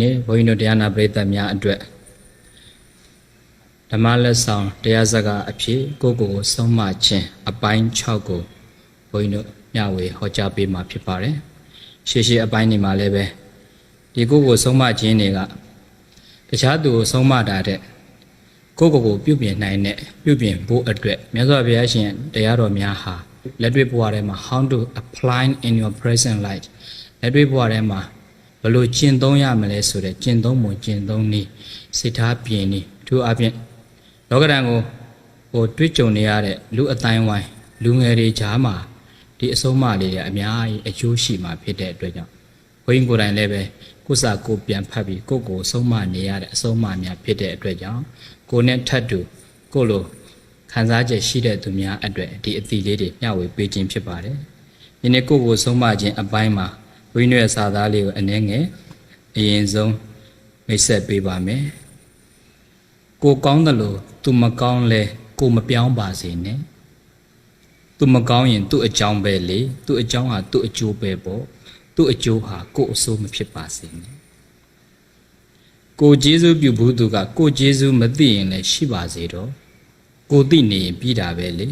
နေ့ဘုန်းကြီးတို့တရားနာပရိသတ်များအတွက်ဓမ္မလက်ဆောင်တရားစကားအဖြစ်ကိုယ့်ကိုယ်ကိုဆုံးမခြင်းအပိုင်း6ကိုဘုန်းကြီးတို့မျှဝေဟောကြားပေးမှာဖြစ်ပါတယ်။ရှေ့ရှေ့အပိုင်းနေမှာလည်းပဲဒီကိုယ့်ကိုယ်ဆုံးမခြင်းတွေကတခြားသူကိုဆုံးမတာတဲ့ကိုယ့်ကိုယ်ကိုပြုပြင်နိုင်တဲ့ပြုပြင်ဖို့အတွက်မြတ်စွာဘုရားရှင်တရားတော်များဟာလက်တွေ့ဘဝထဲမှာ how to apply in your present life လက်တွေ့ဘဝထဲမှာ ဘယ်လိုကျင့်သုံးရမလဲဆိုတဲ့ကျင့်သုံးပုံကျင့်သုံးနည်းစိတ်ထားပြင်နည်းသူအပြင်လောကဓာတ်ကိုဟိုတွေ့ကြုံနေရတဲ့လူအတိုင်းဝိုင်းလူငယ်တွေကြားမှာဒီအဆုံးအမလေးတွေအများကြီးအကျိုးရှိမှာဖြစ်တဲ့အတွက်ကြောင့်ဘုန်းကြီးကိုယ်တိုင်လည်းပဲကိုယ်စာကိုယ်ပြန်ဖတ်ပြီးကိုယ့်ကိုယ်ဆုံးမနေရတဲ့အဆုံးအမများဖြစ်တဲ့အတွက်ကြောင့်ကိုယ်နဲ့ထပ်တူကိုယ့်လိုခံစားချက်ရှိတဲ့သူများအတွက်ဒီအသီလေးတွေမျှဝေပေးခြင်းဖြစ်ပါတယ်။ဒီနေ့ကိုယ့်ကိုယ်ဆုံးမခြင်းအပိုင်းမှာ ဝိနည်းစာသားလေးကိုအနည်းငယ်အရင်ဆုံးမိတ်ဆက်ပေးပါမယ်။ကိုကောင်းတယ်လို့သူမကောင်းလဲကိုမပြောင်းပါစေနဲ့။သူမကောင်းရင်သူ့အကြောင်းပဲလေသူ့အကြောင်းဟာသူ့အကျိုးပဲပေါ့သူ့အကျိုးဟာကိုယ့်အဆိုးမဖြစ်ပါစေနဲ့ကိုဂျေဇုပြုဘူးသူကကိုဂျေဇုမသိရင်လည်းရှိပါစေတော့ကိုသိနေရင်ပြီးတာပဲလေ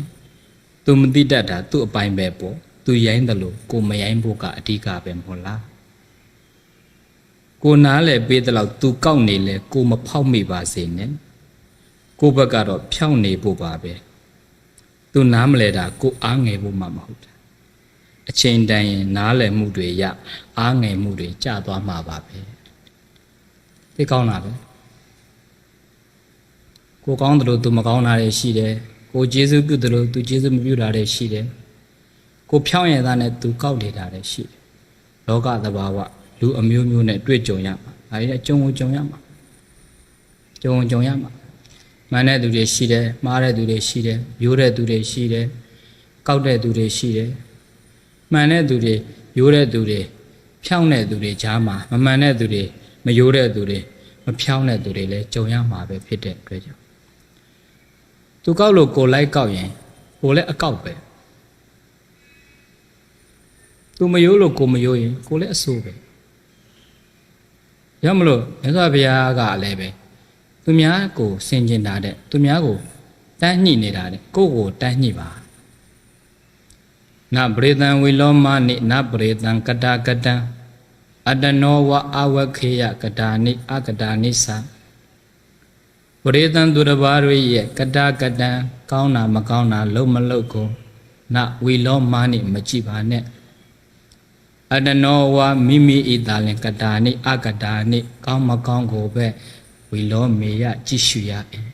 သူမသိတတ်တာသူ့အပိုင်းပဲပေါ့ သူရိုင်းတယ်လို့ကိုမရိုင်းဖို့ကအဓိကပဲမဟုတ်လားကိုနားလဲပေးတယ်လို့သူကောက်နေလဲကိုမဖောက်မိပါစေနဲ့ကိုဘက်ကတော့ဖြောင်းနေဖို့ပါပဲသူနားမလဲတာကိုအားငယ်ဖို့မှမဟုတ်တာအချိန်တန်ရင်နားလည်မှုတွေရအားငယ်မှုတွေကျသွားမှာပါပဲသိကောင်းတာပဲကိုကောင်းတယ်လို့သူမကောင်းတာတွေရှိတယ်ကိုကျေးဇူးပြုတယ်လို့သူကျေးဇူးမပြုတာတွေရှိတယ် ကိုဖြောင်းရတာနဲ့သူကောက်နေတာတွေရှိတယ်လောကသဘာဝလူအမျိုးမျိုးနဲ့တွေ့ကြုံရမှာဒါတွေကြုံကြုံရမှာကြုံကြုံရမှာမှန်တဲ့သူတွေရှိတယ်မှားတဲ့သူတွေရှိတယ်ရိုးတဲ့သူတွေရှိတယ်ကောက်တဲ့သူတွေရှိတယ်မှန်တဲ့သူတွေရိုးတဲ့သူတွေဖြောင်းတဲ့သူတွေကြားမှာမမှန်တဲ့သူတွေမရိုးတဲ့သူတွေမဖြောင်းတဲ့သူတွေလည်းကြုံရမှာပဲဖြစ်တဲ့အတွက်ကြောင့်သူကောက်လို့ကိုလိုက်ကောက်ရင်ကိုလည်းအကောက်ပဲ သူမရိုးလို့ကိုမရိုးရင်ကိုလည်းအဆိုးပဲရမလို့မြတ်စွာဘုရားကလည်းပဲသူများကိုဆင်ကျင်တာတဲ့သူများကိုတန်းညှိနေတာတဲ့ကိုယ့်ကိုတန်းညှိပါနပရိသံဝိလောမနိနပရိသံကတာကတံအတနောဝအဝခေယကတာနိအကတာနိသပရိသံသူတစ်ပါးတို့ရဲ့ကတာကတံကောင်းတာမကောင်းတာလုံးမလုံးကိုနဝိလောမနိမကြည့်ပါနဲ့ အတနောဝမိမိဤသာလင်ကတာနိအကတာနိကောင်းမကောင်းကိုပဲဝီလောမေယကြည့်ရှုရ၏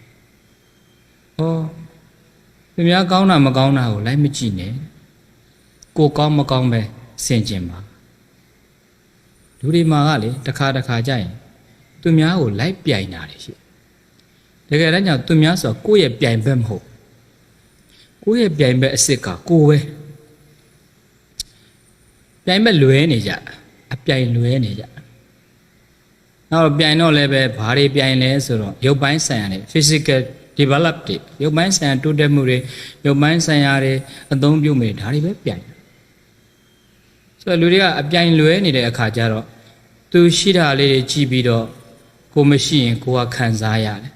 ဟောသူများကောင်းတာမကောင်းတာကိုလိုက်မကြည့်နဲ့ကိုကောင်းမကောင်းပဲဆင်ကျင်ပါလူတွေမှာကလေတစ်ခါတစ်ခါကြရင်သူများကိုလိုက်ပြိုင်တာတွေရှိတကယ်တမ်းကျသူများဆိုကိုယ့်ရဲ့ပြိုင်ဘက်မဟုတ်ကိုယ့်ရဲ့ပြိုင်ဘက်အစ်စ်ကကိုယ်ပဲ ပြိုင်ဘက်လွဲနေကြအပြိုင်လွဲနေကြနောက်ပြိုင်တော့လည်းပဲဘာတွေပြိုင်လဲဆိုတော့ရုပ်ပိုင်းဆိုင်ရာတွေ physical develop တွေရုပ်ပိုင်းဆိုင်ရာတိုးတက်မှုတွေရုပ်ပိုင်းဆိုင်ရာတွေအသုံးပြုမိဒါတွေပဲပြိုင်ဆိုတော့လူတွေကအပြိုင်လွဲနေတဲ့အခါကျတော့သူရှိတာလေးတွေကြည့်ပြီးတော့ကိုမရှိရင်ကိုကခံစားရတယ်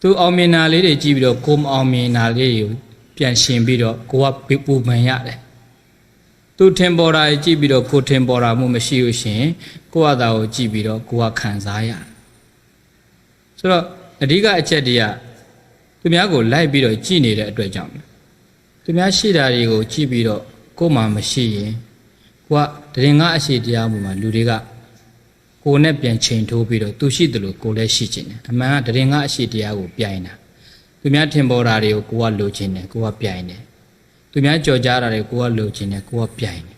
သူအောင်မြင်တာလေးတွေကြည့်ပြီးတော့ကိုမအောင်မြင်တာလေးတွေကိုပြန်ရှင်ပြီးတော့ကိုကပူပန်ရတယ် သူထင်ပေါ်တာကြီးကြည့်ပြီးတော့ကိုထင်ပေါ်တာမှုမရှိလို့ရှိရင်ကိုယ့်အသာကိုကြည့်ပြီးတော့ကိုယ်ကခံစားရတယ်ဆိုတော့အဓိကအချက်တည်းကသူများကိုလိုက်ပြီးတော့ကြည့်နေတဲ့အတွက်ကြောင့်သူများရှိတာတွေကိုကြည့်ပြီးတော့ကိုယ်မှမရှိရင်ကိုကတရင်ကအရှိတရားမှုမှာလူတွေကကိုယ်နဲ့ပြန်ချိန်ထိုးပြီးတော့သူရှိတယ်လို့ကိုယ်လည်းရှိချင်တယ်အမှန်ကတရင်ကအရှိတရားကိုပြိုင်တာသူများထင်ပေါ်တာတွေကိုကိုကလိုချင်တယ်ကိုကပြိုင်တယ် သူများကြော်ကြားတာတွေကိုကလိုချင်တယ်ကိုကပြိုင်တယ်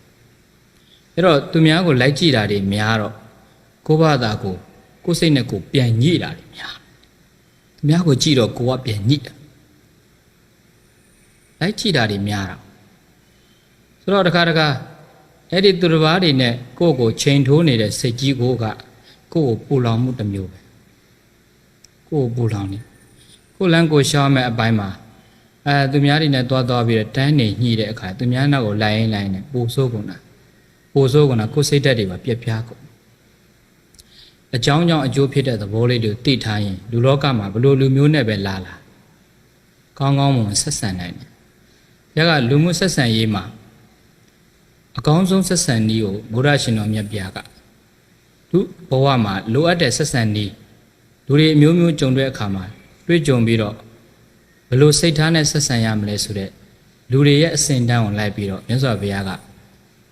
အဲ့တော့သူများကိုလိုက်ကြည့်တာတွေများတော့ကိုယ့်ဘာသာကိုကိုယ်စိတ်နဲ့ကိုယ်ပြန်ညှိတာတွေများသူများကိုကြည့်တော့ကိုကပြန်ညှိတာလိုက်ကြည့်တာတွေများတော့ဆိုတော့တခါတခါအဲ့ဒီသူတစ်ပါးတွေနဲ့ကိုယ့်ကိုချိန်ထိုးနေတဲ့စိတ်ကြီးကိုကကိုယ့်ကိုပူလောင်မှုတစ်မျိုးပဲကိုယ့်ကိုပူလောင်နေကိုယ်လန်းကိုရှောင်းမဲ့အပိုင်းမှာ အဲသူများတွေနဲ့တွားသွားပြီးတော့တန်းနေညှိတဲ့အခါသူများနောက်ကိုလိုက်ရင်လိုက်နေပူဆိုးကုန်တာပိုဆိုးကနာကိုယ်စိတ်ဓာတ်တွေပါပြက်ပြားကုန်အကြောင်းကြောင့်အကျိုးဖြစ်တဲ့သဘောလေးတွေသိထားရင်လူလောကမှာဘလို့လူမျိုးနဲ့ပဲလာလာကောင်းကောင်းမွန်မွန်ဆက်ဆံနိုင်တယ်။ရကလူမှုဆက်ဆံရေးမှာအကောင်းဆုံးဆက်ဆံနည်းကိုဘုရားရှင်တော်မြတ်ပြကလူဘဝမှာလိုအပ်တဲ့ဆက်ဆံနည်းလူတွေအမျိုးမျိုးကြုံတဲ့အခါမှာတွေ့ကြုံပြီးတော့ ဘလို့စိတ်ထားနဲ့ဆက်ဆံရမလဲဆိုတဲ့လူတွေရဲ့အစဉ်တန်းကိုလိုက်ပြီးတော့မြတ်စွာဘုရားက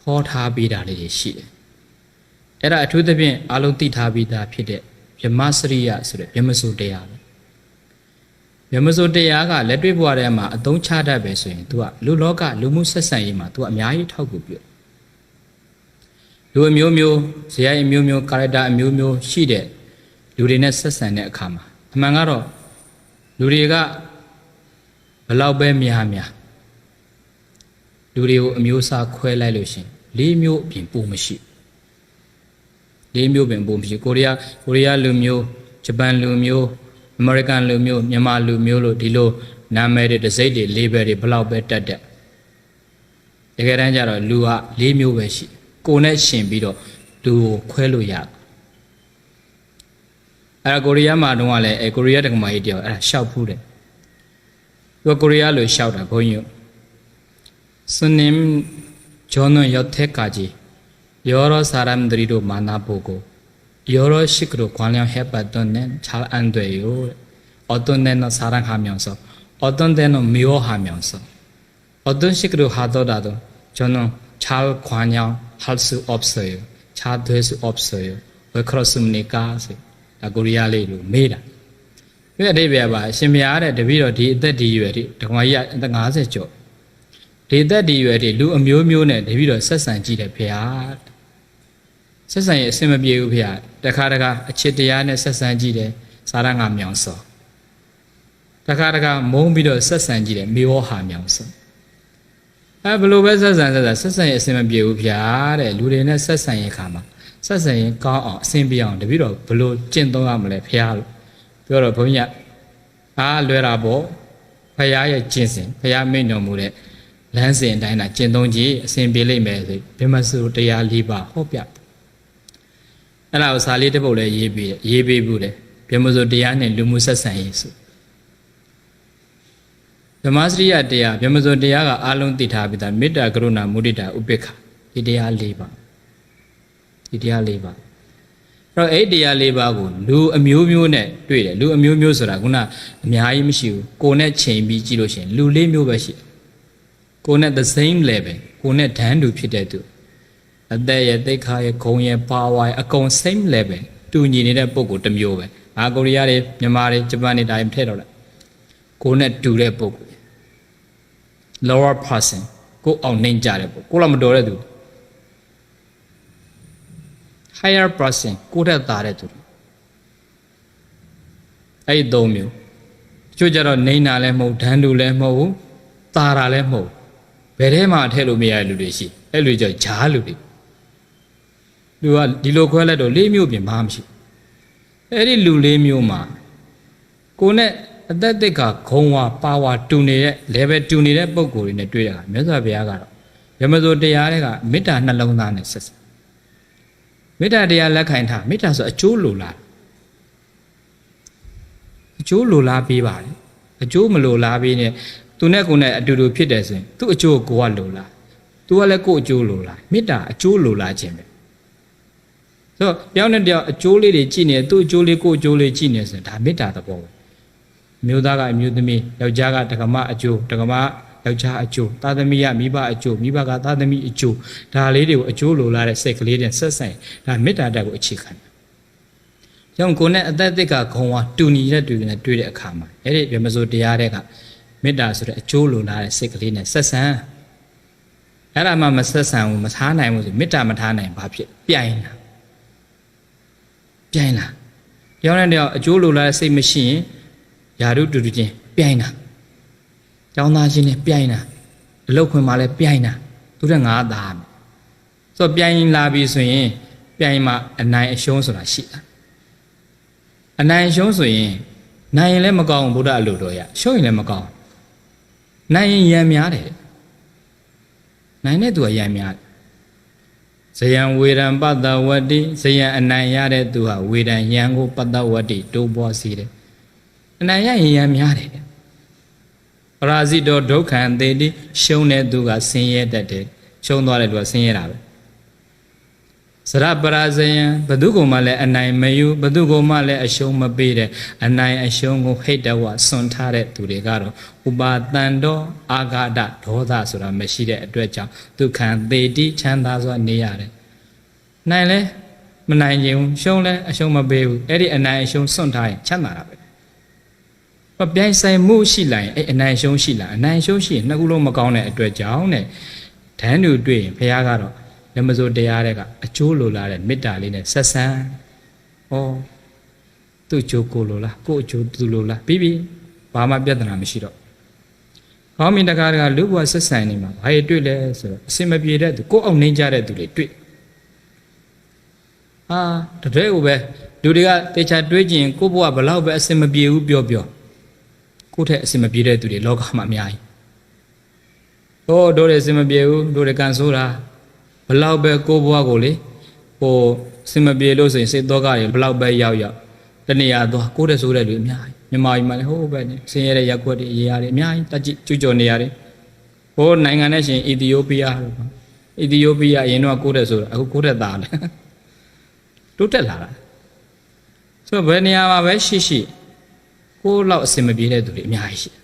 ဟောထားပေးတာလေးတွေရှိတယ်။အဲ့ဒါအထူးသဖြင့်အလုံးသိထားပြီးသားဖြစ်တဲ့ဗြဟ္မစရိယဆိုတဲ့ဗြဟ္မစုတရားပဲ။ဗြဟ္မစုတရားကလက်တွေ့ဘဝထဲမှာအသုံးချတတ်ပဲဆိုရင် तू ကလူလောကလူမှုဆက်ဆံရေးမှာ तू အများကြီးထောက်ကူပြုလူအမျိုးမျိုးဇယိုင်းအမျိုးမျိုးကာရက်တာအမျိုးမျိုးရှိတဲ့လူတွေနဲ့ဆက်ဆံတဲ့အခါမှာအမှန်ကတော့လူတွေက ဘလောက်ပဲများများလူတွေကိုအမျိုးအစားခွဲလိုက်လို့ရှရင်လေးမျိုးအပြင်ပုံမရှိလေးမျိုးပင်ပုံမရှိကိုရီးယားကိုရီးယားလူမျိုးဂျပန်လူမျိုးအမေရိကန်လူမျိုးမြန်မာလူမျိုးလို့ဒီလိုနာမည်တွေတစိမ့်တွေလေးဘယ်တွေဘလောက်ပဲတက်တက်တကယ်တမ်းကျတော့လူကလေးမျိုးပဲရှိကိုယ်နဲ့ရှင်ပြီးတော့လူကိုခွဲလို့ရအဲ့ဒါကိုရီးယားမှာတုန်းကလည်းအဲကိုရီးယားတက္ကမကြီးတယောက်အဲ့ဒါရှောက်ဖူးတယ် သူကကိုရီးယားလိုလျှောက်တာဘုန်းကြီးတို့စနင်ဂျောနွန်ယထဲကာဂျီယောရစာရမ်ဒရီတို့မာနာပိုကိုယောရရှိကတို့ခွန်လျောင်ဟက်ပတ်တွန်နဲ့ချာအန်တွေယောအတွန်နဲ့နစာရန်ဟာမြောင်စောအတွန်တဲ့နမီယောဟာမြောင်စောအတွန်ရှိကတို့ဟာတော့တာတော့ဂျောနွန်ချာခွန်လျောင်ဟတ်ဆူအော့ဆယ်ချာသွဲဆူအော့ဆယ်ဝခရဆုမနီကာစေဒါကိုရီးယားလေးလိုမေးတာ ဒီအတိပ္ပယ်ပါအရှင်ဘုရားတဲ့တပည့်တော်ဒီအသက်ဒီရွယ်ဒီဓမ္မကြီးကအသက်50ကျော်ဒီအသက်ဒီရွယ်ဒီလူအမျိုးမျိုးနဲ့တပည့်တော်ဆက်ဆံကြည့်တယ်ဘုရားဆက်ဆံရင်အဆင်မပြေဘူးဘုရားတခါတခါအချစ်တရားနဲ့ဆက်ဆံကြည့်တယ်စာရငါမြောင်စောတခါတခါမုန်းပြီးတော့ဆက်ဆံကြည့်တယ်မေဝဟာမြောင်စောအဲဘလို့ပဲဆက်ဆံဆက်ဆံဆက်ဆံရင်အဆင်မပြေဘူးဘုရားတဲ့လူတွေနဲ့ဆက်ဆံရင်ခါမှာဆက်ဆံရင်ကောင်းအောင်အဆင်ပြေအောင်တပည့်တော်ဘလို့ကျင့်သုံးရမလဲဖះလို့ ပြောတော့ဘုန်းကြီးကအားလွယ်တာပေါ့ဖះရဲ့ကျင့်စဉ်ဖះမိန့်တော်မူတဲ့လမ်းစဉ်အတိုင်းသာကျင့်သုံးကြည့်အဆင်ပြေလိမ့်မယ်ဆိုဗြဟ္မစုတရား၄ပါးဟောပြအဲ့ဒါကိုစာလေးတစ်ပုဒ်လည်းရေးပြီးရေးပေးဘူးတယ်ဗြဟ္မစုတရားနဲ့လူမှုဆက်ဆံရေးဆိုဓမ္မစရိယတရားဗြဟ္မစုတရားကအလုံးသိထားပြီးသားမေတ္တာကရုဏာမုဒိတာဥပေက္ခဒီတရား၄ပါးဒီတရား၄ပါးအဲ့ တော့အဲ့ဒီတရား၄ပါးကိုလူအမျိုးမျိုးနဲ့တွေ့တယ်လူအမျိုးမျိုးဆိုတာခုနအများကြီးမရှိဘူးကိုယ်နဲ့ချိန်ပြီးကြည့်လို့ရှိရင်လူ၄မျိုးပဲရှိတယ်ကိုယ်နဲ့ the same level ကိုယ်နဲ့ဒန်းတူဖြစ်တဲ့သူအသက်ရဲ့သိက္ခာရဲ့ဂုဏ်ရဲ့ power ရဲ့အကုန် same level တူညီနေတဲ့ပုံကိုတစ်မျိုးပဲငါကိုရီးယားတွေမြန်မာတွေဂျပန်တွေဒါတွေထည့်တော့တယ်ကိုယ်နဲ့တူတဲ့ပုံကို lower person ကိုယ်အောင်နှိမ့်ကြတဲ့ပုံကိုယ်တော့မတော်တဲ့သူ higher person ကိုတက်သားတဲ့သူအဲ့ဒီသုံးမျိုးတချို့ကြတော့နေနာလည်းမဟုတ်ဒန်းတူလည်းမဟုတ်ဘူးตาတာလည်းမဟုတ်ဘယ်ထဲမှာထည့်လို့မရတဲ့လူတွေရှိအဲ့လူကြောင့်ဂျားလူတွေလူကဒီလိုခွဲလိုက်တော့လေးမျိုးပြင်ဘာမှမရှိအဲ့ဒီလူလေးမျိုးမှာကိုနဲ့အသက်သက်ကဂုံဝါပါဝါတူနေတဲ့ level တူနေတဲ့ပုံကိုယ်တွေနဲ့တွေ့ရတာမြတ်စွာဘုရားကတော့ရမဇိုတရားတွေကမေတ္တာနှလုံးသားနဲ့ဆက်ဆက် မေတ္တာတရားလက်ခံထားမေတ္တာဆိုအကျိုးလိုလားအကျိုးလိုလားပေးပါတယ်အကျိုးမလိုလားပေးနဲ့သူနဲ့ကိုယ်နဲ့အတူတူဖြစ်တယ်ဆိုရင်သူ့အကျိုးကိုကလိုလားသူကလည်းကိုယ့်အကျိုးလိုလားမေတ္တာအကျိုးလိုလားခြင်းပဲဆိုတော့တယောက်နဲ့တယောက်အကျိုးလေးတွေကြည့်နေသူ့အကျိုးလေးကိုယ့်အကျိုးလေးကြည့်နေဆိုရင်ဒါမေတ္တာသဘောပဲမျိုးသားကအမျိုးသမီးယောက်ျားကတက္ကမအကျိုးတက္ကမ ယောက်ျားအကျိုးသားသမီးကမိဘအကျိုးမိဘကသားသမီးအကျိုးဒါလေးတွေကိုအကျိုးလိုလားတဲ့စိတ်ကလေးတွေဆက်ဆိုင်ဒါမေတ္တာတက်ကိုအခြေခံတယ်။ကြောင့်ကိုယ်နဲ့အသက်သက်ကဂုံဝါတူညီတဲ့တူနဲ့တွေ့တဲ့အခါမှာအဲ့ဒီဗြဟ္မစိုးတရားတွေကမေတ္တာဆိုတဲ့အကျိုးလိုလားတဲ့စိတ်ကလေးနဲ့ဆက်ဆံအဲ့ဒါမှမဆက်ဆံဘူးမထားနိုင်ဘူးဆိုမေတ္တာမထားနိုင်ဘာဖြစ်ပြိုင်တာပြိုင်တာကြောင်းတဲ့တယောက်အကျိုးလိုလားတဲ့စိတ်မရှိရင်ယာရုတူတူချင်းပြိုင်တာ ကျောင်းသားချင်းနဲ့ပြိုင်တာအလုတ်ခွင်မှာလည်းပြိုင်တာသူတဲ့ငါသားမယ်ဆိုတော့ပြိုင်လာပြီဆိုရင်ပြိုင်မှာအနိုင်အရှုံးဆိုတာရှိတာအနိုင်အရှုံးဆိုရင်နိုင်ရင်လည်းမကောင်းဘူးဗုဒ္ဓအလိုတော်ရရှုံးရင်လည်းမကောင်းနိုင်ရင်ရံများတယ်နိုင်တဲ့သူကရံများတယ်ဇယံဝေရံပတ္တဝတ္တိဇယံအနိုင်ရတဲ့သူဟာဝေရံယံကိုပတ္တဝတ္တိတိုးပွားစေတယ်အနိုင်ရရင်ယံများတယ် ပရာဇိတောဒုက္ခံသေတိရှုံးတဲ့သူကဆင်းရဲတတ်တယ်ရှုံးသွားတဲ့သူကဆင်းရဲတာပဲစရပရာဇယံဘသူကမှလည်းအနိုင်မယူဘသူကမှလည်းအရှုံးမပေးတဲ့အနိုင်အရှုံးကိုဟိတ်တဝစွန့်ထားတဲ့သူတွေကတော့ဥပါတန်တော်အာဃာတဒေါသဆိုတာမရှိတဲ့အတွက်ကြောင့်ဒုက္ခံသေတိချမ်းသာစွာနေရတယ်နိုင်လဲမနိုင်ခြင်းရှုံးလဲအရှုံးမပေးဘူးအဲ့ဒီအနိုင်အရှုံးစွန့်ထားရင်ချမ်းသာတာပဲ မပြိုင်ဆိုင်မှုရှိလာရင်အဲ့အနိုင်ရှုံးရှိလာအနိုင်ရှုံးရှိရင်နှစ်ခုလုံးမကောင်းတဲ့အတွက်ကြောင့်တဲ့ဓာန်တူတွေ့ရင်ဘုရားကတော့ဓမ္မစိုးတရားတဲ့ကအကျိုးလိုလာတဲ့မေတ္တာလေးနဲ့ဆက်ဆံဩသူ့အကျိုးကိုလိုလားကို့အကျိုးသူလိုလားပြီးပြီဘာမှပြဿနာမရှိတော့ကောင်းပြီတကားတကားလူဘဝဆက်ဆံနေမှာဘာတွေတွေ့လဲဆိုတော့အစင်မပြေတဲ့သူကိုယ့်အောင်နှင်းကြတဲ့သူတွေတွေ့ဟာတကယ်ကိုပဲလူတွေကတေချာတွေးကြည့်ရင်ကိုယ့်ဘဝဘလောက်ပဲအစင်မပြေဘူးပြောပြော ကိုယ့်ထက်အစင်မပြေတဲ့သူတွေလောကမှာအများကြီးဟောတို့တွေအစင်မပြေဘူးတို့တွေကန်ဆိုးတာဘလောက်ပဲကိုယ့်ဘဝကိုလေဟိုအစင်မပြေလို့ဆိုရင်စိတ်တော့ကတွေဘလောက်ပဲရောက်ရောက်တနေရာသွားကိုယ့်တဲ့ဆိုးတဲ့လူအများကြီးမြန်မာပြည်မှာလည်းဟိုးပဲနေဆင်းရဲတဲ့ရက်ွက်တွေရေရာတွေအများကြီးတက်ကြည့်ကျွကြော်နေရတယ်ဟိုနိုင်ငံနဲ့ရှင်အီသီယိုးပီးယားလို့ပေါ့အီသီယိုးပီးယားအရင်တော့ကိုယ့်တဲ့ဆိုတာအခုကိုယ့်တဲ့သားလေတိုးတက်လာတာဆိုတော့ဘယ်နေရာမှာပဲရှိရှိ ကိုယ်လောက်အဆင်မပြေတဲ့သူတွေအများကြီးရှိတယ်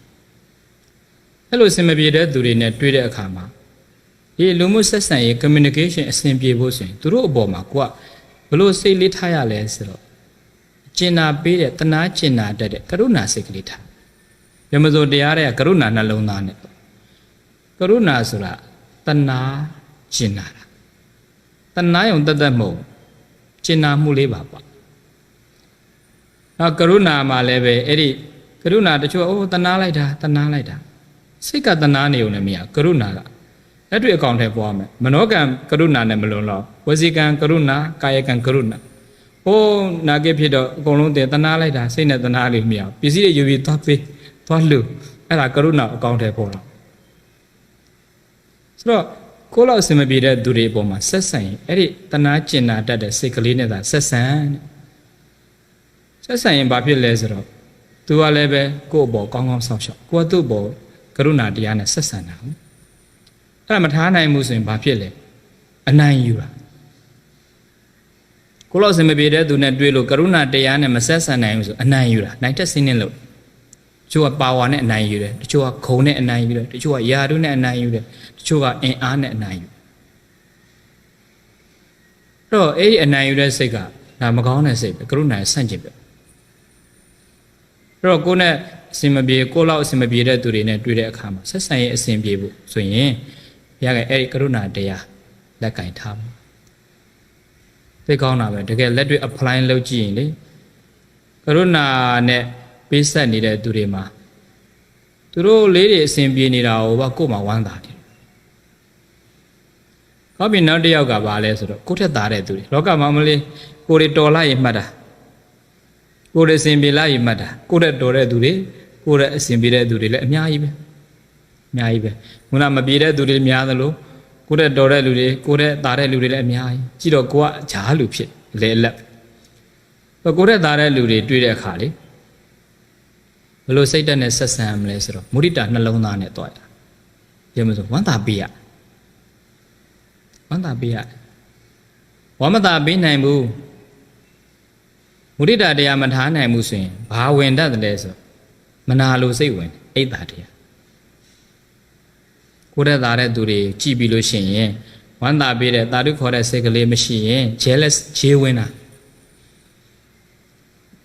အဲ့လိုအဆင်မပြေတဲ့သူတွေနဲ့တွေ့တဲ့အခါမှာဒီလူမှုဆက်ဆံရေး communication အဆင်ပြေဖို့ဆိုရင်သူတို့အပေါ်မှာကိုကဘလို့စိတ်လေးထားရလဲဆိုတော့ကျင်နာပေးတဲ့တနာကျင်နာတတ်တဲ့ကရုဏာစိတ်ကလေးထားမြမစိုးတရားတဲ့ကရုဏာနှလုံးသားနဲ့ကရုဏာဆိုတာတနာကျင်နာတာတနာယုံတတ်တတ်မဟုတ်ကျင်နာမှုလေးပါပေါ့ နောက်ကရုဏာမှာလည်းပဲအဲ့ဒီကရုဏာတချို့အိုးတနာလိုက်တာတနာလိုက်တာစိတ်ကတနာနေုံနဲ့မရကရုဏာကလက်တွေ့အကောင့်ထဲပေါ်မယ်မနောကံကရုဏာနဲ့မလွန်တော့ဝစီကံကရုဏာကာယကံကရုဏာဟိုးနာကိဖြစ်တော့အကုန်လုံးတင်တနာလိုက်တာစိတ်နဲ့တနာလေးမရပစ္စည်းတွေယူပြီးသွားပေးသွားလူအဲ့ဒါကရုဏာအကောင့်ထဲပေါ်တော့ဆိုတော့ကိုယ်လောက်အစင်မပြေတဲ့သူတွေအပေါ်မှာဆက်ဆံရင်အဲ့ဒီတနာကျင်နာတတ်တဲ့စိတ်ကလေးနဲ့သာဆက်ဆံ ဆက်ဆံရင်ဘာဖြစ်လဲဆိုတော့သူကလည်းပဲကိုယ့်အပေါ်ကောင်းကောင်းဆောက်ရှောက်ကိုကသူ့အပေါ်ကရုဏာတရားနဲ့ဆက်ဆံတာဟုတ်အဲ့ဒါမထားနိုင်ဘူးဆိုရင်ဘာဖြစ်လဲအနိုင်ယူတာကိုလောက်စင်မပြေတဲ့သူနဲ့တွေ့လို့ကရုဏာတရားနဲ့မဆက်ဆံနိုင်ဘူးဆိုအနိုင်ယူတာနိုင်တက်စင်းနဲ့လို့တချို့ကပါဝါနဲ့အနိုင်ယူတယ်တချို့ကခုံနဲ့အနိုင်ယူတယ်တချို့ကယာတုနဲ့အနိုင်ယူတယ်တချို့ကအင်အားနဲ့အနိုင်ယူအဲ့တော့အဲ့ဒီအနိုင်ယူတဲ့စိတ်ကဒါမကောင်းတဲ့စိတ်ပဲကရုဏာရဲ့ဆန့်ကျင်ပဲအဲ့ တော့ကိုယ်နဲ့အစင်မပြေကိုယ်လောက်အစင်မပြေတဲ့သူတွေနဲ့တွေ့တဲ့အခါမှာဆက်ဆံရေးအစင်ပြေဖို့ဆိုရင်ဘုရားကအဲ့ဒီကရုဏာတရားလက်ကင်ထားမှာသိကောင်းတာပဲတကယ်လက်တွေ့ apply လုပ်ကြည့်ရင်လေကရုဏာနဲ့ပေးဆက်နေတဲ့သူတွေမှာသူတို့လေးတွေအစဉ်ပြေနေတာဟိုဘာကို့မှာဝမ်းသာတယ်။ကောင်းပြီနောက်တစ်ယောက်ကဘာလဲဆိုတော့ကိုယ့်ထက်သားတဲ့သူတွေလောကမှာမလေးကိုယ်တွေတော်လိုက်ရင်မှတ်တာ ကိုယ်တွေအစဉ်ပြေလိုက်ရင်မှတ်တာကိုယ့်ထက်တော်တဲ့သူတွေကိုယ့်ရဲ့အစဉ်ပြေတဲ့သူတွေလည်းအများကြီးပဲအများကြီးပဲခုနမပြေတဲ့သူတွေများသလိုကိုယ့်တဲ့တော်တဲ့လူတွေကိုယ့်တဲ့သားတဲ့လူတွေလည်းအများကြီးကြည့်တော့ကိုကဂျားလူဖြစ်လေလက်ကိုယ့်တဲ့သားတဲ့လူတွေတွေ့တဲ့အခါလေဘယ်လိုစိတ်တက်နဲ့ဆက်ဆံမလဲဆိုတော့မုဒိတာနှလုံးသားနဲ့တွားရရမဆိုဝမ်းသာပေးရဝမ်းသာပေးရဝမ်းမသာပေးနိုင်ဘူး မုဒိတာတရားမထားနိုင်ဘူးဆိုရင်ဘာဝင်တတ်တယ်လဲဆိုမနာလိုစိတ်ဝင်အိတ်တာတရားကိုယ်တဲ့သားတဲ့သူတွေကြည်ပြီးလို့ရှိရင်ဝမ်းသာပေးတဲ့တာတုခေါ်တဲ့စိတ်ကလေးမရှိရင် jealous ခြေဝင်တာ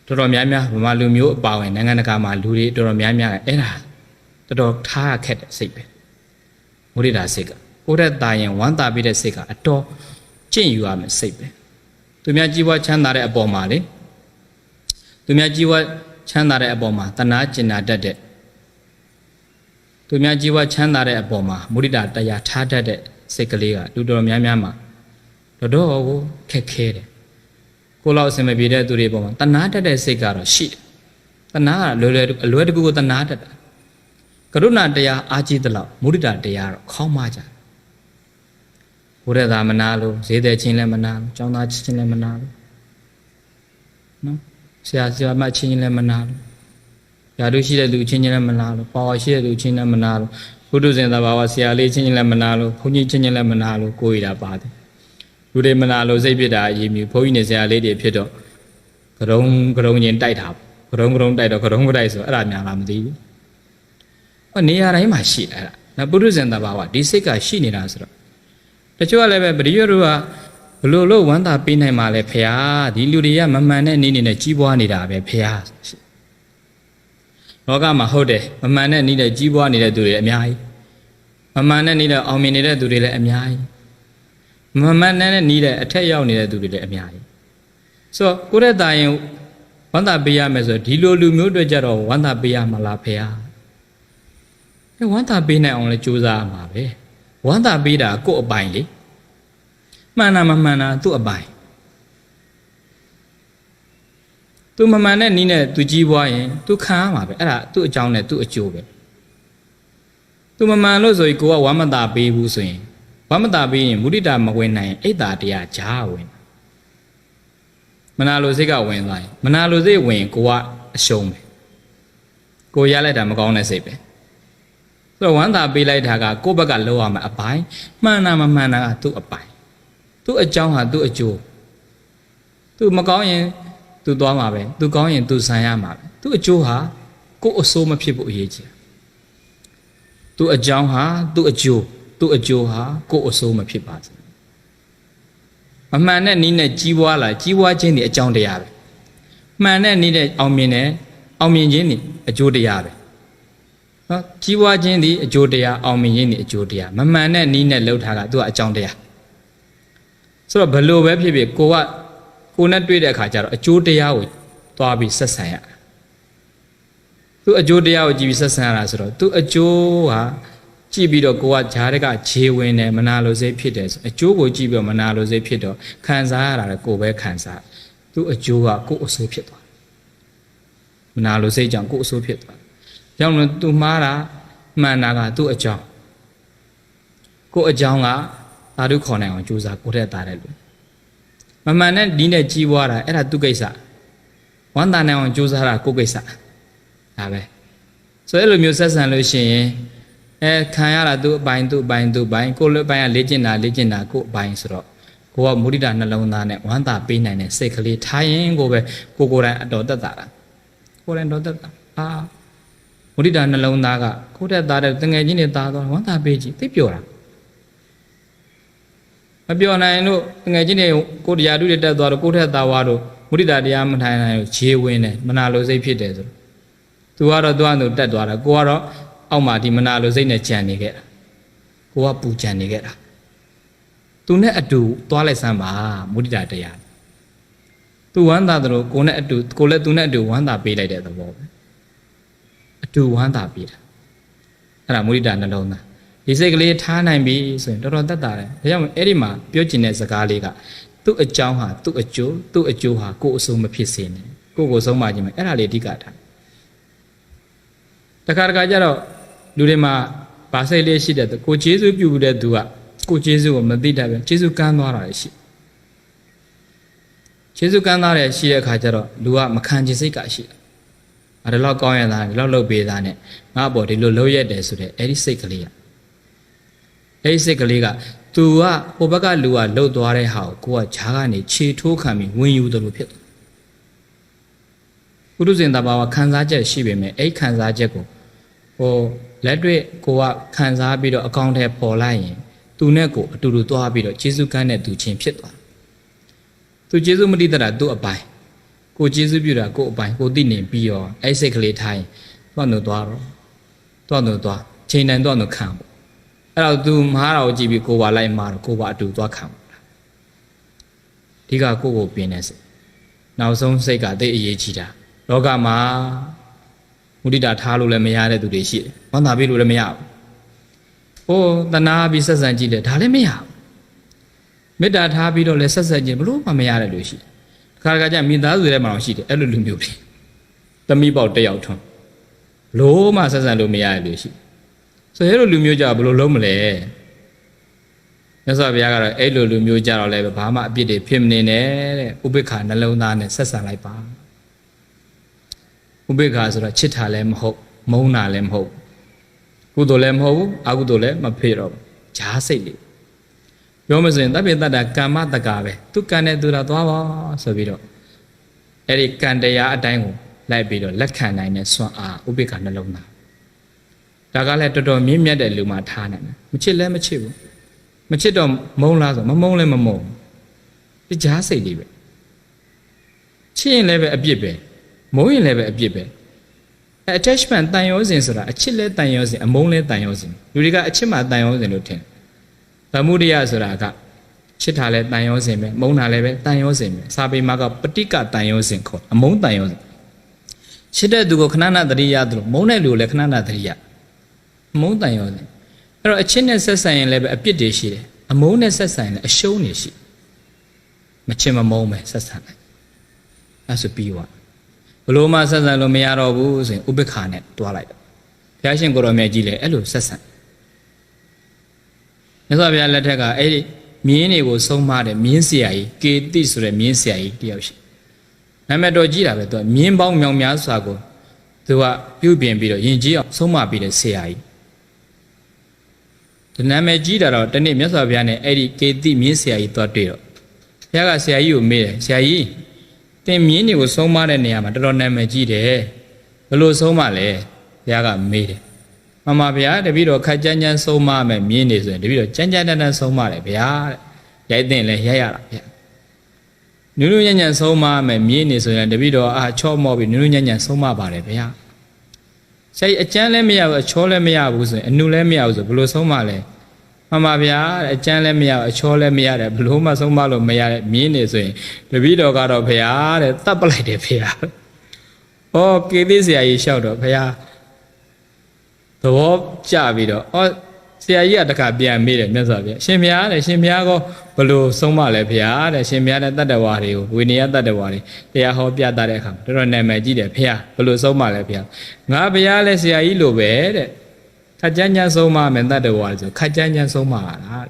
တော်တော်များများဗမာလူမျိုးအပါဝင်နိုင်ငံတကာမှာလူတွေတော်တော်များများအဲ့ဒါတော်တော်ထားခက်တဲ့စိတ်ပဲမုဒိတာစိတ်ကကိုယ်တဲ့သားရင်ဝမ်းသာပေးတဲ့စိတ်ကအတော်ကျင့်ယူရမယ်စိတ်ပဲသူများကြီးပွားချမ်းသာတဲ့အပေါ်မှာလေ သူများကြီးပွားချမ်းသာတဲ့အပေါ်မှာတနာကျင်နာတတ်တဲ့သူများကြီးပွားချမ်းသာတဲ့အပေါ်မှာမုဒိတာတရားထားတတ်တဲ့စိတ်ကလေးကလူတော်များများမှာတော်တော်ကိုခက်ခဲတယ်ကိုလောက်အစင်မပြေတဲ့သူတွေပေါ်မှာတနာတတ်တဲ့စိတ်ကတော့ရှိတယ်တနာကလွယ်လွယ်အလွယ်တကူကိုတနာတတ်တာကရုဏာတရားအာကြီးသလောက်မုဒိတာတရားတော့ခေါင်းမကြဝဘုရားသာမနာလို့ဈေးသည်ချင်းလည်းမနာလို့ကျောင်းသားချင်းလည်းမနာလို့နော် ဆရာဆရာမချင်းချင်းလည်းမနာလို့ယာတို့ရှိတဲ့လူချင်းချင်းလည်းမနာလို့ပါဝါရှိတဲ့လူချင်းလည်းမနာလို့ဘုဒ္ဓဇင်သာဘာဝဆရာလေးချင်းချင်းလည်းမနာလို့ဘုန်းကြီးချင်းချင်းလည်းမနာလို့ကိုယ်ရတာပါတယ်လူတွေမနာလို့စိတ်ဖြစ်တာအရေးမြူဘုန်းကြီးနေဆရာလေးတွေဖြစ်တော့ကရုံကရုံချင်းတိုက်တာကရုံကရုံတိုက်တော့ကရုံကတိုက်ဆိုအဲ့ဒါများလားမသိဘူးဟောနေရာတိုင်းမှာရှိတယ်အဲ့ဒါနော်ဘုဒ္ဓဇင်သာဘာဝဒီစိတ်ကရှိနေတာဆိုတော့တချို့ကလည်းပဲပရိယတို့က ဘလို့လို့ဝမ်းသာပေးနိုင်မှာလဲဖះဒီလူတွေကမမှန်တဲ့နေနေနဲ့ကြီးပွားနေတာပဲဖះလောကမှာဟုတ်တယ်မမှန်တဲ့နေနဲ့ကြီးပွားနေတဲ့သူတွေအများကြီးမမှန်တဲ့နေနဲ့အောင်မြင်နေတဲ့သူတွေလည်းအများကြီးမမှန်တဲ့နေနဲ့အထက်ရောက်နေတဲ့သူတွေလည်းအများကြီးဆိုတော့ကိုယ့်ရဲ့တာရင်ဝမ်းသာပေးရမယ်ဆိုဒီလိုလူမျိုးတွေကြတော့ဝမ်းသာပေးရမှာလားဖះအဲဝမ်းသာပေးနိုင်အောင်လဲကြိုးစားရမှာပဲဝမ်းသာပေးတာကိုယ့်အပိုင်လေ မှန်တာမမှန်တာသူ့အပိုင်သူမမှန်တဲ့နီးနဲ့သူကြီးပွားရင်သူခံရမှာပဲအဲ့ဒါသူ့အကြောင်းနဲ့သူ့အကျိုးပဲသူမမှန်လို့ဆိုရင်ကိုကဝမ်းမသာပေးဘူးဆိုရင်ဝမ်းမသာပေးရင်မုဒိတာမဝင်နိုင်အိတ်တာတရားဂျားဝင်မနာလိုစိတ်ကဝင်သွားရင်မနာလိုစိတ်ဝင်ရင်ကိုကအရှုံးပဲကိုရလိုက်တာမကောင်းတဲ့စိတ်ပဲဆိုတော့ဝမ်းသာပေးလိုက်တာကကိုယ့်ဘက်ကလောက်ရမယ်အပိုင်းမှန်တာမမှန်တာကသူ့အပိုင်း သူ့အကြောင်းဟာသူ့အကျိုးသူမကောင်းရင်သူသွားမှာပဲသူကောင်းရင်သူဆန်ရမှာပဲသူ့အကျိုးဟာကိုယ့်အဆိုးမဖြစ်ဖို့အရေးကြီးသူ့အကြောင်းဟာသူ့အကျိုးသူ့အကျိုးဟာကိုယ့်အဆိုးမဖြစ်ပါစေမမှန်တဲ့နည်းနဲ့ကြီးပွားလာကြီးပွားခြင်းဒီအကြောင်းတရားပဲမှန်တဲ့နည်းနဲ့အောင်မြင်တဲ့အောင်မြင်ခြင်းဒီအကျိုးတရားပဲနော်ကြီးပွားခြင်းဒီအကျိုးတရားအောင်မြင်ခြင်းဒီအကျိုးတရားမမှန်တဲ့နီးနဲ့လှုပ်ထားတာသူကအကြောင်းတရား ဆိုတော့ဘလို့ပဲဖြစ်ဖြစ်ကိုကကိုနဲ့တွေ့တဲ့အခါကျတော့အကျိုးတရားကိုသွားပြီးဆက်ဆံရတာသူအကျိုးတရားကိုကြည့်ပြီးဆက်ဆံရတာဆိုတော့သူအကျိုးဟာကြည့်ပြီးတော့ကိုကဂျားတကခြေဝင်တယ်မနာလိုစိတ်ဖြစ်တယ်ဆိုအကျိုးကိုကြည့်ပြီးတော့မနာလိုစိတ်ဖြစ်တော့ခံစားရတာလည်းကိုပဲခံစားသူအကျိုးကကိုအဆိုးဖြစ်သွားမနာလိုစိတ်ကြောင့်ကိုအဆိုးဖြစ်သွားကြောင့်လို့သူမှားတာမှန်တာကသူ့အကြောင်းကိုယ့်အကြောင်းက သာဓုခေါ်နိုင်အောင်ကြိုးစားကိုယ့်ထက်သားတဲ့လူမမှန်တဲ့ဒီနဲ့ကြီးပွားတာအဲ့ဒါသူ့ကိစ္စဝမ်းသာနိုင်အောင်ကြိုးစားတာကိုယ့်ကိစ္စဒါပဲဆိုအဲ့လိုမျိုးဆက်ဆံလို့ရှိရင်အဲခံရတာသူ့အပိုင်းသူ့အပိုင်းသူ့အပိုင်းကိုယ့်လိုအပိုင်းကလေ့ကျင့်တာလေ့ကျင့်တာကိုယ့်အပိုင်းဆိုတော့ကိုကမုဒိတာနှလုံးသားနဲ့ဝမ်းသာပေးနိုင်တဲ့စိတ်ကလေးထားရင်ကိုပဲကိုကိုယ်တိုင်အတော်သက်သာတာကိုယ်တိုင်တော်သက်သာအာမုဒိတာနှလုံးသားကကိုယ့်တက်သားတဲ့တငယ်ချင်းတွေသားတော့ဝမ်းသာပေးကြည့်သိပျော်တာ မပျော်နိုင်လို့တငယ်ချင်းတွေကိုတရားဓုတွေတက်သွားတော့ကိုယ့်ထက်သားွားတော့မုဒိတာတရားမထိုင်နိုင်လို့ခြေဝင်တယ်မနာလိုစိတ်ဖြစ်တယ်ဆိုတော့သူကတော့သူ့အတူတက်သွားတာကိုကတော့အောက်မှာဒီမနာလိုစိတ်နဲ့ကြံနေခဲ့တာကိုကပူကြံနေခဲ့တာသူနဲ့အတူသွားလိုက်စမ်းပါမုဒိတာတရားသူဝမ်းသာတယ်လို့ကိုနဲ့အတူကိုလည်းသူနဲ့အတူဝမ်းသာပေးလိုက်တဲ့သဘောပဲအတူဝမ်းသာပြီးတာအဲ့ဒါမုရိဒနှလုံးသား ဒီစိတ်ကလေးထားနိုင်ပြီဆိုရင်တော်တော်သက်သာတယ်ဒါကြောင့်အဲ့ဒီမှာပြောကျင်တဲ့စကားလေးကသူ့အကြောင်းဟာသူ့အကျိုးသူ့အကျိုးဟာကိုယ်အစိုးမဖြစ်စေနဲ့ကိုယ့်ကိုယ်ဆုံးမခြင်းပဲအဲ့ဒါလေးအဓိကထားတခါတခါကျတော့လူတွေမှာဗာစိတ်လေးရှိတဲ့ကိုကျေးဇူးပြုတဲ့သူကကိုကျေးဇူးကိုမသိတတ်ဘူးကျေးဇူးကမ်းသွားတာရှိကျေးဇူးကမ်းသွားတယ်ရှိတဲ့အခါကျတော့လူကမခံချင်စိတ်ကရှိတယ်အဲ့ဒါတော့ကောင်းရတာဒီလောက်လုပ်ပေးတာနဲ့ငါ့ဘော်ဒီလိုလုပ်ရက်တယ်ဆိုတဲ့အဲ့ဒီစိတ်ကလေးက အဲ့ဒီစိတ်ကလေးက तू ကဟိုဘက်ကလူကလှုပ်သွားတဲ့ဟာကိုကိုကဂျားကနေခြေထိုးခံပြီးဝင်ယူတယ်လို့ဖြစ်တယ်ပုရုဇဉ်တဘာဝခံစားချက်ရှိပေမဲ့အဲ့ခံစားချက်ကိုဟိုလက်တွေ့ကိုကခံစားပြီးတော့အကောင့်ထဲပေါ်လိုက်ရင်သူနဲ့ကိုအတူတူသွားပြီးတော့ဂျေစုကန်းနဲ့သူချင်းဖြစ်သွားသူဂျေစုမတိတတာသူ့အပိုင်ကိုကျေးဇူးပြုတာကိုအပိုင်ကိုသိနေပြီးရောအဲ့စိတ်ကလေးထိုင်သွားလို့သွားတော့သွားလို့သွားချိန်တိုင်းသွားလို့ခံပေါ့ အဲ့တော့ तू မားတာကိုကြည့်ပြီးကိုပါလိုက်မာတော့ကိုပါအတူသွားခံပေါ့ဒီကကိုကိုပြင်းနေစိတ်နောက်ဆုံးစိတ်ကသိအရေးကြီးတာလောကမှာမုဒိတာထားလို့လည်းမရတဲ့သူတွေရှိတယ်ဝမ်းသာပေးလို့လည်းမရဘူးဟိုတနာပြီးဆက်ဆံကြည့်တယ်ဒါလည်းမရဘူးမေတ္တာထားပြီးတော့လည်းဆက်ဆံကြည့်ဘလို့မှမရတဲ့လူရှိတယ်ခါခါကျမိသားစုထဲမှာတော့ရှိတယ်အဲ့လိုလူမျိုးတွေသမီးပေါက်တစ်ယောက်ထွန်းလို့မှဆက်ဆံလို့မရရလို့ရှိ ဆိုရဲလိုလူမျိုးကြဘယ်လိုလုံးမလဲမြတ်စွာဘုရားကတော့အဲ့လိုလူမျိုးကြတော့လည်းဘာမှအပြစ်တွေဖြစ်မနေနဲ့တဲ့ဥပိ္ပခာနှလုံးသားနဲ့ဆက်ဆံလိုက်ပါဥပိ္ပခာဆိုတော့ချစ်တာလည်းမဟုတ်မုန်းတာလည်းမဟုတ်ကုသိုလ်လည်းမဟုတ်ဘူးအကုသိုလ်လည်းမဖြစ်တော့ဘူးဂျားစိတ်လေးပြောမစရင်တပ်ပိတ္တကာမတကာပဲသူကံနဲ့သူတော့သွားပါဆိုပြီးတော့အဲ့ဒီကံတရားအတိုင်းကိုလိုက်ပြီးတော့လက်ခံနိုင်တဲ့စွမ်းအားဥပိ္ပခာနှလုံးသား ဒါကလည်းတော်တော်မြင့်မြတ်တဲ့လူမှထားနိုင်တယ်မချစ်လည်းမချစ်ဘူးမချစ်တော့မုန်းလားဆိုမမုန်းလည်းမမုန်းဒီကြားစိတ်လေးပဲချစ်ရင်လည်းပဲအပြစ်ပဲမုန်းရင်လည်းပဲအပြစ်ပဲ attachment တန်ရောစဉ်ဆိုတာအချစ်လဲတန်ရောစဉ်အမုန်းလဲတန်ရောစဉ်လူတွေကအချစ်မှတန်ရောစဉ်လို့ထင်တယ်သမုဒိယဆိုတာကချစ်တာလဲတန်ရောစဉ်ပဲမုန်းတာလဲပဲတန်ရောစဉ်ပဲစာပေမှာကပဋိကတန်ရောစဉ်ခေါ်အမုန်းတန်ရောစဉ်ချစ်တဲ့သူကိုခဏနာတရိယာသလိုမုန်းတဲ့လူကိုလည်းခဏနာတရိယာအ မုန်းတန်ရောစဉ်အဲ့တော့အချစ်နဲ့ဆက်ဆံရင်လည်းပဲအပြစ်တွေရှိတယ်အမုန်းနဲ့ဆက်ဆံရင်လည်းအရှုံးတွေရှိမချင်မမုန်းပဲဆက်ဆံတယ်အဲ့ဆိုပြီးသွားဘလို့မှဆက်ဆံလို့မရတော့ဘူးဆိုရင်ဥပ္ပခါနဲ့တွားလိုက်တော့ဘုရားရှင်ကိုရောမြတ်ကြီးလည်းအဲ့လိုဆက်ဆံမြတ်စွာဘုရားလက်ထက်ကအဲ့ဒီမြင်းတွေကိုဆုံးမတဲ့မြင်းဆရာကြီးကေတိဆိုတဲ့မြင်းဆရာကြီးတယောက်ရှိနာမည်တော်ကြီးတာပဲသူကမြင်းပေါင်းမြောင်များစွာကိုသူကပြုပြင်ပြီးတော့ယဉ်ကျေးအောင်ဆုံးမပြီးတဲ့ဆရာကြီး ဒီနာမည်ကြီးတာတော့တနေ့မြတ်စွာဘုရားနဲ့အဲ့ဒီကေတိမြင်းဆရာကြီးသွားတွေ့တော့ဘုရားကဆရာကြီးကိုမေးတယ်ဆရာကြီးတင်မြင်းတွေကိုဆုံးမတဲ့နေရာမှာတော်တော်နာမည်ကြီးတယ်ဘယ်လိုဆုံးမလဲဘုရားကမေးတယ်မမဗျာတပည့်တော်ခက်ကြမ်းကြမ်းဆုံးမမယ်မြင်းနေဆိုရင်တပည့်တော်ကြမ်းကြမ်းတမ်းတမ်းဆုံးမတယ်ဗျာတဲ့ရိုက်တင်လဲရိုက်ရတာဗျာနုနုညံ့ညံ့ဆုံးမမယ်မြင်းနေဆိုရင်တပည့်တော်အာချော့မော့ပြီးနုနုညံ့ညံ့ဆုံးမပါတယ်ဗျာ ဆရာကြီးအကျမ်းလည်းမရဘူးအချောလည်းမရဘူးဆိုရင်အနုလည်းမရဘူးဆိုဘယ်လိုဆုံးမလဲမှန်ပါဗျာတဲ့အကျမ်းလည်းမရအချောလည်းမရတယ်ဘလို့မှဆုံးမလို့မရတဲ့မြင်းနေဆိုရင်တပည့်တော်ကတော့ဗျာတဲ့တတ်ပလိုက်တယ်ဗျာဩကေသေးဆရာကြီးလျှောက်တော့ဗျာသဘောကျပြီးတော့ဩဆ ရာကြီးကတခါပြန်မေးတယ်မြတ်စွာဘုရားရှင်ဘုရားတဲ့ရှင်ဘုရားကောဘလို့ဆုံးမလဲဗျာတဲ့ရှင်ဘုရားတဲ့တတ္တဝါတွေကိုဝိနည်းတတ္တဝါတွေတရားဟောပြတတ်တဲ့အခါတော်တော်နာမည်ကြီးတယ်ဗျာဘလို့ဆုံးမလဲဗျာငါဘုရားလဲဆရာကြီးလိုပဲတဲ့ခက်ကြမ်းကြမ်းဆုံးမမယ်တတ္တဝါတွေဆိုခက်ကြမ်းကြမ်းဆုံးမတာတဲ့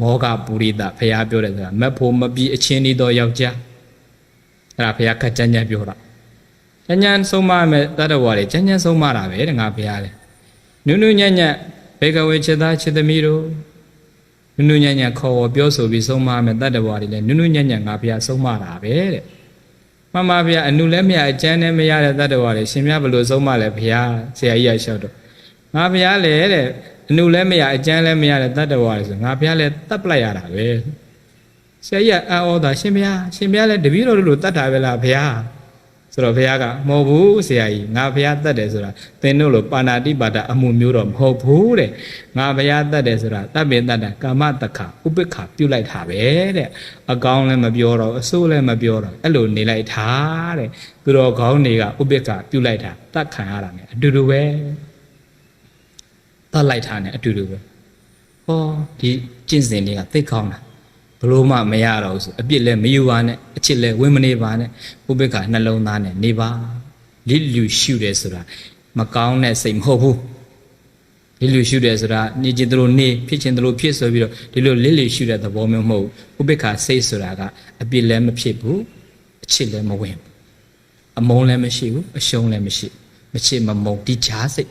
မောဂပုရိသဘုရားပြောတယ်ဆိုတာမက်ဖို့မပြီးအချင်းဤသောယောက်ျားအဲ့ဒါဘုရားခက်ကြမ်းကြမ်းပြောတာကြမ်းကြမ်းဆုံးမမယ်တတ္တဝါတွေကြမ်းကြမ်းဆုံးမတာပဲတဲ့ငါဘုရားလဲနုနုညံ့ညံ့ ဘေကဝေခြေသားခြေသမီးတို့နုနုညံ့ညံ့ခေါ်ဝေါ်ပြောဆိုပြီးဆုံးမမယ်တတ္တဝါတွေလည်းနုနုညံ့ညံ့ငါဘုရားဆုံးမတာပဲတဲ့မမဘုရားအနုလည်းမရအကျမ်းလည်းမရတဲ့တတ္တဝါတွေရှင်မြတ်ဘလို့ဆုံးမလဲဘုရားဆရာကြီးကလျှောက်တော့ငါဘုရားလည်းတဲ့အနုလည်းမရအကျမ်းလည်းမရတဲ့တတ္တဝါတွေဆိုငါဘုရားလည်းတတ်ပလိုက်ရတာပဲဆရာကြီးကအံ့ဩတာရှင်ဘုရားရှင်ဘုရားလည်းတပည့်တော်တို့လိုတတ်တာပဲလားဘုရား ဆိုတော့ဘုရားကမဟုတ်ဘူးဆရာကြီးငါဘုရားတတ်တယ်ဆိုတာသင်တို့လိုပါဏာတိပါဒအမှုမျိုးတော့မဟုတ်ဘူးတဲ့ငါဘုရားတတ်တယ်ဆိုတာတတ်ပင်တတ်တာကာမတခဥပိ္ပခပြုတ်လိုက်တာပဲတဲ့အကောင်းလည်းမပြောတော့အဆိုးလည်းမပြောတော့အဲ့လိုနေလိုက်တာတဲ့သူတော်ကောင်းတွေကဥပိ္ပခပြုတ်လိုက်တာတတ်ခံရတာ ਨੇ အတူတူပဲတတ်လိုက်တာ ਨੇ အတူတူပဲဟောဒီကျင့်စဉ်တွေကသိကောင်းတာဘ လို့မှမရတော့ဘူးဆိုအပြစ်လည်းမယူပါနဲ့အချစ်လည်းဝင်မနေပါနဲ့ဥပိ္ပခနှလုံးသားနဲ့နေပါလိလူရှုတယ်ဆိုတာမကောင်းတဲ့စိတ်မဟုတ်ဘူးလိလူရှုတယ်ဆိုတာနေခြင်းတို့နေဖြစ်ခြင်းတို့ဖြစ်ဆိုပြီးတော့ဒီလိုလိလူရှုတဲ့သဘောမျိုးမဟုတ်ဘူးဥပိ္ပခစိတ်ဆိုတာကအပြစ်လည်းမဖြစ်ဘူးအချစ်လည်းမဝင်ဘူးအမုန်းလည်းမရှိဘူးအရှုံးလည်းမရှိမချစ်မမုန်းဒီချားစိတ်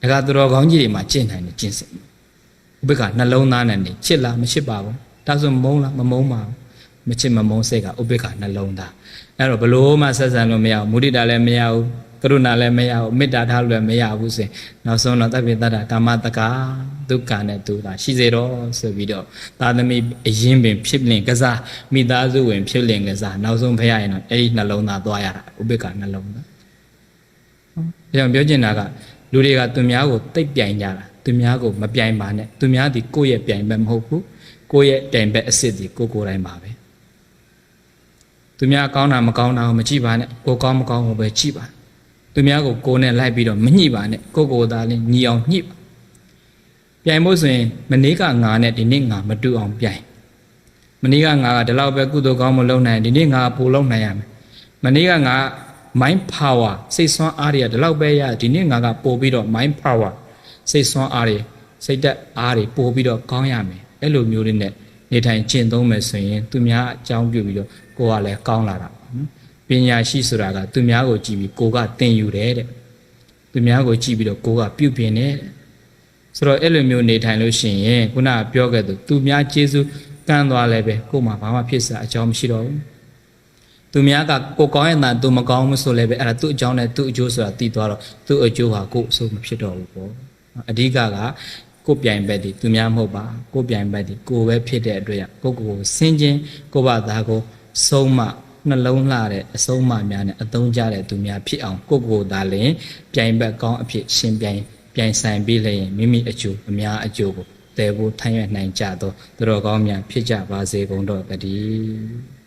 ဒါကသူတော်ကောင်းကြီးတွေမှာကျင့်နိုင်တယ်ကျင့်စဉ်ဥပိ္ပခနှလုံးသားနဲ့နေချစ်လားမချစ်ပါဘူး ဒါဆိုမုန်းလားမမုန်းပါဘူးမချစ်မမုန်းစိတ်ကဥပိ္ပခနှလုံးသားအဲ့တော့ဘလို့မှဆက်ဆံလို့မရဘူးမုဒိတာလည်းမရဘူးကရုဏာလည်းမရဘူးမေတ္တာထားလို့လည်းမရဘူးဆိုရင်နောက်ဆုံးတော့တပိတ္တကာမတကာဒုက္ခနဲ့ဒုတာရှိစေတော့ဆိုပြီးတော့သာသမီအရင်ပင်ဖြစ်လင်ကစားမိသားစုဝင်ဖြစ်လင်ကစားနောက်ဆုံးဖရရင်တော့အဲ့ဒီနှလုံးသားသွားရတာဥပိ္ပခနှလုံးသားဟောဒါကြောင့်ပြောချင်တာကလူတွေကသူများကိုတိတ်ပြိုင်ကြတာသူများကိုမပြိုင်ပါနဲ့သူများဒီကိုယ့်ရဲ့ပြိုင်ပဲမဟုတ်ဘူး ကိုယ့်ရဲ့ပြိုင်ဘက်အစ်စ်ဒီကိုကိုယ်တိုင်းပါပဲသူများကောင်းတာမကောင်းတာကိုမကြည့်ပါနဲ့ကိုကောင်းမကောင်းကိုပဲကြည့်ပါသူများကိုကိုယ်နဲ့လိုက်ပြီးတော့မညှိပါနဲ့ကိုကိုယ်သားလေးညီအောင်ညှိပါပြိုင်ဖို့ဆိုရင်မနေ့ကငါနဲ့ဒီနေ့ငါမတူအောင်ပြိုင်မနေ့ကငါကဒီလောက်ပဲကုသိုလ်ကောင်းမလုပ်နိုင်ဒီနေ့ငါပိုလုပ်နိုင်ရမယ်မနေ့ကငါ mind power စိတ်ဆွမ်းအားတွေကဒီလောက်ပဲရဒီနေ့ငါကပို့ပြီးတော့ mind power စိတ်ဆွမ်းအားတွေစိတ်သက်အားတွေပို့ပြီးတော့ကောင်းရမယ် အဲ့လိုမျိုးလေးနဲ့နေထိုင်ကျင့်သုံးမယ်ဆိုရင်သူများအကြောင်းပြုပြီးတော့ကိုယ်ကလည်းကောင်းလာတာပါနော်ပညာရှိဆိုတာကသူများကိုကြည့်ပြီးကိုယ်ကသင်ယူတယ်တဲ့သူများကိုကြည့်ပြီးတော့ကိုယ်ကပြုပြင်တယ်တဲ့ဆိုတော့အဲ့လိုမျိုးနေထိုင်လို့ရှိရင်ခုနကပြောခဲ့သူသူများကျေးဇူးကမ်းသွားလဲပဲကိုယ်မှဘာမှဖြစ်စရာအကြောင်းမရှိတော့ဘူးသူများကကိုကောင်းရင်သာသူမကောင်းဘူးဆိုလည်းပဲအဲ့ဒါသူ့အကြောင်းနဲ့သူ့အကျိုးဆိုတာတည်သွားတော့သူ့အကျိုးဟာကိုယ်အဆိုးမဖြစ်တော့ဘူးပေါ့အဓိကက ကိုယ်ပြိုင်ဘက်ဒီသူများမဟုတ်ပါကိုယ်ပြိုင်ဘက်ဒီကိုယ်ပဲဖြစ်တဲ့အတွက်ကိုယ့်ကိုယ်ကိုစင်ချင်းကိုယ့်ဘာသာကိုဆုံးမနှလုံးလှတဲ့အဆုံးအမများနဲ့အသုံးကြတဲ့သူများဖြစ်အောင်ကိုယ့်ကိုယ်သာလျှင်ပြိုင်ဘက်ကောင်းအဖြစ်ရှင်ပြိုင်ပြိုင်ဆိုင်ပြီးလျင်မိမိအကျိုးအများအကျိုးကိုတည်ဖို့ထိုင်ရနိုင်ကြသောသူတော်ကောင်းများဖြစ်ကြပါစေကုန်တော့တည်း